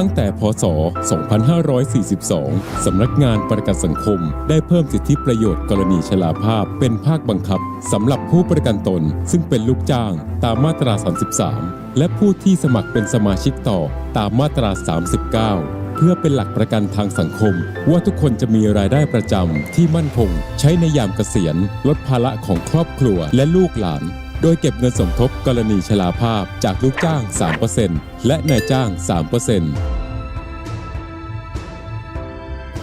ตั้งแต่พศ 2542 สำนักงานประกันสังคม ได้เพิ่มสิทธิประโยชน์กรณีชราภาพ เป็นภาคบังคับสำหรับผู้ประกันตน ซึ่งเป็นลูกจ้างตามมาตรา 33 และผู้ที่สมัครเป็นสมาชิกต่อตามมาตรา 39เพื่อเป็นหลักประกันทางสังคม ว่าทุกคนจะมีรายได้ประจำที่มั่นคง ใช้ในยามเกษียณ ลดภาระของครอบครัวและลูกหลาน โดยเก็บเงินสมทบกรณีชราภาพจากลูกจ้าง 3%และนายจ้าง 3%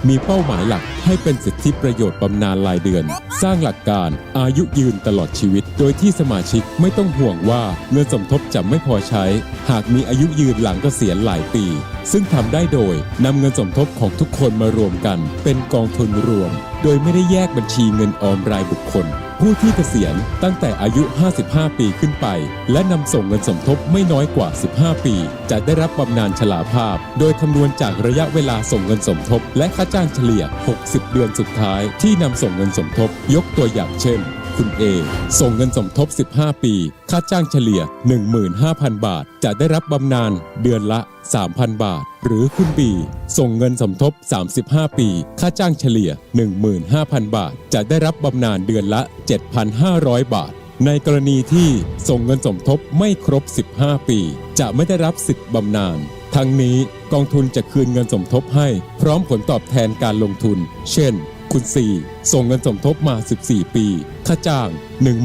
มีเป้าหมายหลักให้เป็นสิทธิประโยชน์บำนาญรายเดือน สร้างหลักการอายุยืนตลอดชีวิต โดยที่สมาชิกไม่ต้องห่วงว่าเงินสมทบจะไม่พอใช้ หากมีอายุยืนหลังเกษียณหลายปี ซึ่งทำได้โดยนำเงินสมทบของทุกคนมารวมกัน เป็นกองทุนรวม โดยไม่ได้แยกบัญชีเงินออมรายบุคคล ผู้ที่เกษียณตั้งแต่อายุ 55 ปีขึ้นไป และนำส่งเงินสมทบไม่น้อยกว่า 15 ปี จะได้รับบำนาญชลาภาพ โดยคำนวณจากระยะเวลาส่งเงินสมทบ และค่าจ้างเฉลี่ย 60 เดือนสุดท้ายที่นำส่งเงินสมทบยกตัวอย่างเช่น คุณ A ส่งเงินสมทบ 15 ปี ค่าจ้างเฉลี่ย 15,000 บาท จะได้รับบำนาญเดือนละ 3,000 บาท หรือคุณ B ส่งเงินสมทบ 35 ปี ค่าจ้างเฉลี่ย 15,000 บาท จะได้รับบำนาญเดือนละ 7,500 บาทในกรณีที่ส่งเงินสมทบไม่ครบ 15 ปี จะไม่ได้รับสิทธิ์บำนาญ ทั้งนี้กองทุนจะคืนเงินสมทบให้พร้อมผลตอบแทนการลงทุน เช่น คุณ 4 ส่งเงินสมทบมา 14 ปี ค่าจ้าง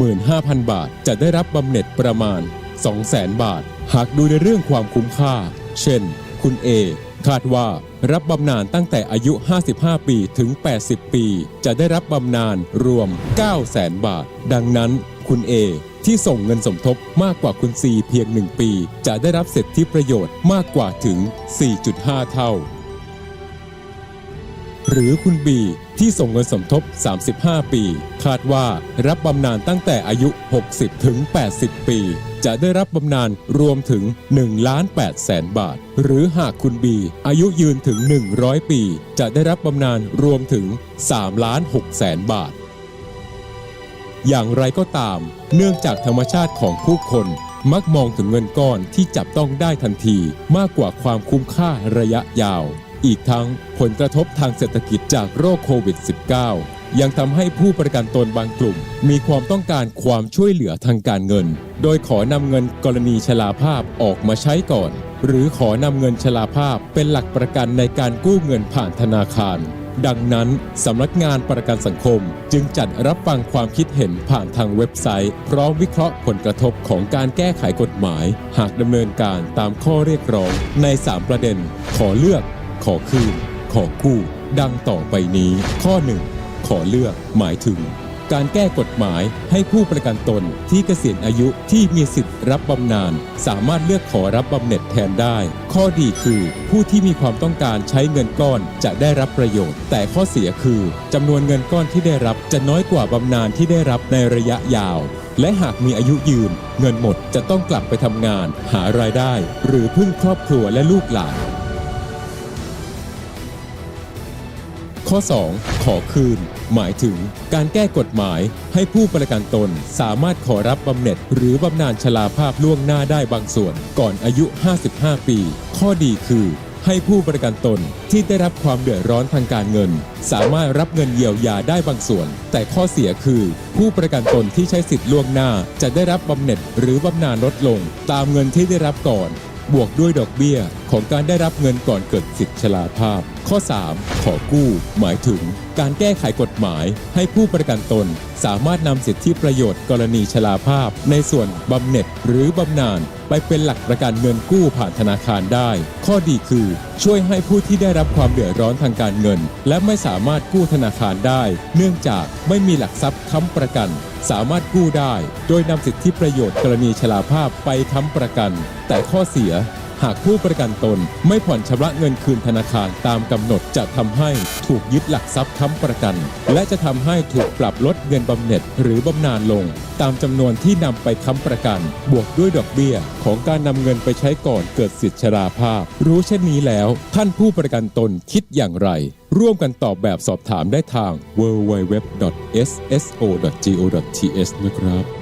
15,000 บาท จะได้รับบำเหน็จประมาณ 200,000 บาท หากดูในเรื่องความคุ้มค่า เช่น คุณ A คาดว่ารับบำนาญตั้งแต่อายุ 55 ปีถึง 80 ปี จะได้รับบำนาญรวม 900,000 บาท ดังนั้นคุณ A ที่ส่งเงินสมทบมากกว่าคุณ C เพียง 1 ปี จะได้รับสิทธิประโยชน์มากกว่าถึง 4.5 เท่า หรือคุณบี ที่ส่งเงินสมทบ 35 ปี คาดว่ารับบำนาญตั้งแต่อายุ 60 ถึง 80 ปี จะได้รับบำนาญรวมถึง1ล้าน8แสนบาท หรือหากคุณบี อายุยืนถึง 100 ปี จะได้รับบำนาญรวมถึง3ล้าน6แสนบาท อย่างไรก็ตาม เนื่องจากธรรมชาติของผู้คนมักมองถึงเงินก้อนที่จับต้องได้ทันทีมากกว่าความคุ้มค่าระยะยาว อีกทั้งผลกระทบทางเศรษฐกิจจากโรคโควิด -19 ยังทำให้ผู้ประกันตนบางกลุ่ม มีความต้องการความช่วยเหลือทางการเงิน โดยขอนำเงินกรณีชราภาพออกมาใช้ก่อน หรือขอนำเงินชราภาพเป็นหลักประกันในการกู้เงินผ่านธนาคาร ดังนั้นสำนักงานประกันสังคม จึงจัดรับฟังความคิดเห็นผ่านทางเว็บไซต์ พร้อมวิเคราะห์ผลกระทบของการแก้ไขกฎหมาย หากดำเนินการตามข้อเรียกร้องใน 3 ประเด็น ขอเลือก ขอคืน ขอกู้ดังต่อไปนี้ ข้อ 1 ขอเลือกหมายถึง การแก้กฎหมายให้ผู้ประกันตนที่เกษียณอายุที่มีสิทธิ์รับบำนาญสามารถเลือกขอรับบำเหน็จแทนได้ ข้อดีคือ ผู้ที่มีความต้องการใช้เงินก้อนจะได้รับประโยชน์ แต่ข้อเสียคือจำนวนเงินก้อนที่ได้รับจะน้อยกว่าบำนาญที่ได้รับในระยะยาวและหากมีอายุยืน เงินหมดจะต้องกลับไปทำงาน หารายได้ หรือพึ่งครอบครัวและลูกหลาน ข้อ 2 ขอคืน หมายถึงการแก้กฎหมาย ให้ผู้ประกันตนสามารถขอรับบำเหน็จ หรือบำนาญชราภาพล่วงหน้าได้บางส่วน ก่อนอายุ 55 ปี ข้อดีคือให้ผู้ประกันตนที่ได้รับความเดือดร้อนทางการเงิน สามารถรับเงินเยียวยาได้บางส่วน แต่ข้อเสียคือ ผู้ประกันตนที่ใช้สิทธิ์ล่วงหน้า จะได้รับบำเหน็จหรือบำนาญลดลง ตามเงินที่ได้รับก่อน บวกด้วยดอกเบี้ยของการได้รับเงินก่อนเกิดสิทธิชราภาพ ข้อ 3 ขอกู้ หมายถึง การแก้ไขกฎหมายให้ผู้ประกันตน สามารถนำสิทธิประโยชน์กรณีชราภาพ ในส่วนบำเหน็จหรือบำนาญ ไปเป็นหลักประกันเงินกู้ผ่านธนาคารได้ ข้อดีคือ ช่วยให้ผู้ที่ได้รับความเดือดร้อนทางการเงิน และไม่สามารถกู้ธนาคารได้ เนื่องจากไม่มีหลักทรัพย์ค้ำประกัน สามารถกู้ได้ โดยนำสิทธิประโยชน์กรณีชราภาพไปค้ำประกัน แต่ข้อเสีย หากผู้ประกันตนไม่ผ่อนชำระเงินคืนธนาคารตามกำหนดจะทำให้ถูกยึดหลักทรัพย์ค้ำประกัน และจะทำให้ถูกปรับลดเงินบำเหน็จหรือบำนาญลง ตามจำนวนที่นำไปค้ำประกัน บวกด้วยดอกเบี้ย ของการนำเงินไปใช้ก่อนเกิดสิทธิชราภาพ รู้เช่นนี้แล้ว ท่านผู้ประกันตนคิดอย่างไร ร่วมกันตอบแบบสอบถามได้ทาง www.sso.go.th นะครับ